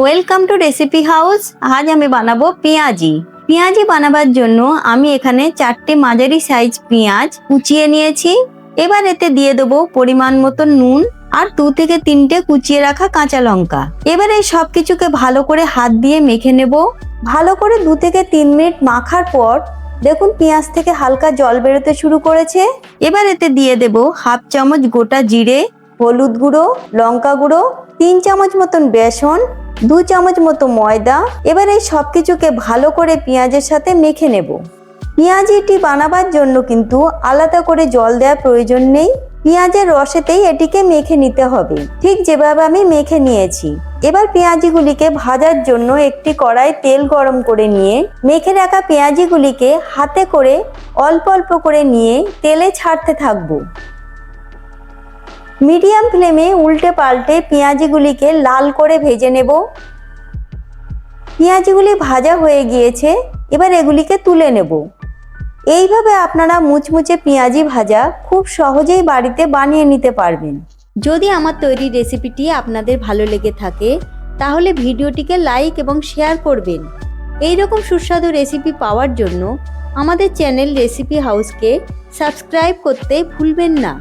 Welcome to recipe house আজ আমি বানাবো পেঁয়াজি। পেঁয়াজি বানাবার জন্য আমি এখানে চারটে মাঝারি সাইজ পেঁয়াজ কুচিয়ে নিয়েছি। এবার এতে দিয়ে দেবো পরিমাণ মতো নুন আর দু থেকে তিনটে কুচিয়ে রাখা কাঁচা লঙ্কা। এবার এই সব কিছুকে ভালো করে হাত দিয়ে মেখে নেব। ভালো করে দু থেকে তিন মিনিট মাখার পর দেখুন পেঁয়াজ থেকে হালকা জল বেরোতে শুরু করেছে। এবার এতে দিয়ে দেব হাফ চামচ গোটা জিরে, হলুদ গুঁড়ো, লঙ্কা গুঁড়ো, তিন চামচ মতন বেসন দু চামচ মতো ময়দা, এবার এই সব কিছুকে ভালো করে পেঁয়াজের সাথে মেখে নেব। পেঁয়াজিটি বানাবার জন্য কিন্তু আলাদা করে জল দেওয়ার প্রয়োজন নেই। পেঁয়াজের রসেতেই এটিকে মেখে নিতে হবে। ঠিক যেভাবে আমি মেখে নিয়েছি। এবার পেঁয়াজিগুলিকে ভাজার জন্য একটি কড়াই তেল গরম করে নিয়ে, মেখে রাখা পেঁয়াজিগুলিকে হাতে করে অল্প অল্প করে নিয়ে তেলে ছাড়তে থাকব। মিডিয়াম ফ্লেমে উল্টে পাল্টে পেঁয়াজিগুলিকে লাল করে ভেজে নেব। পেঁয়াজিগুলি ভাজা হয়ে গিয়েছে, এবার এগুলিকে তুলে নেব। এইভাবে আপনারা মুচমুচে পেঁয়াজি ভাজা খুব সহজেই বাড়িতে বানিয়ে নিতে পারবেন। যদি আমার তৈরি রেসিপিটি আপনাদের ভালো লেগে থাকে, তাহলে ভিডিওটিকে লাইক এবং শেয়ার করবেন। এই রকম সুস্বাদু রেসিপি পাওয়ার জন্য আমাদের চ্যানেল রেসিপি হাউসকে সাবস্ক্রাইব করতে ভুলবেন না।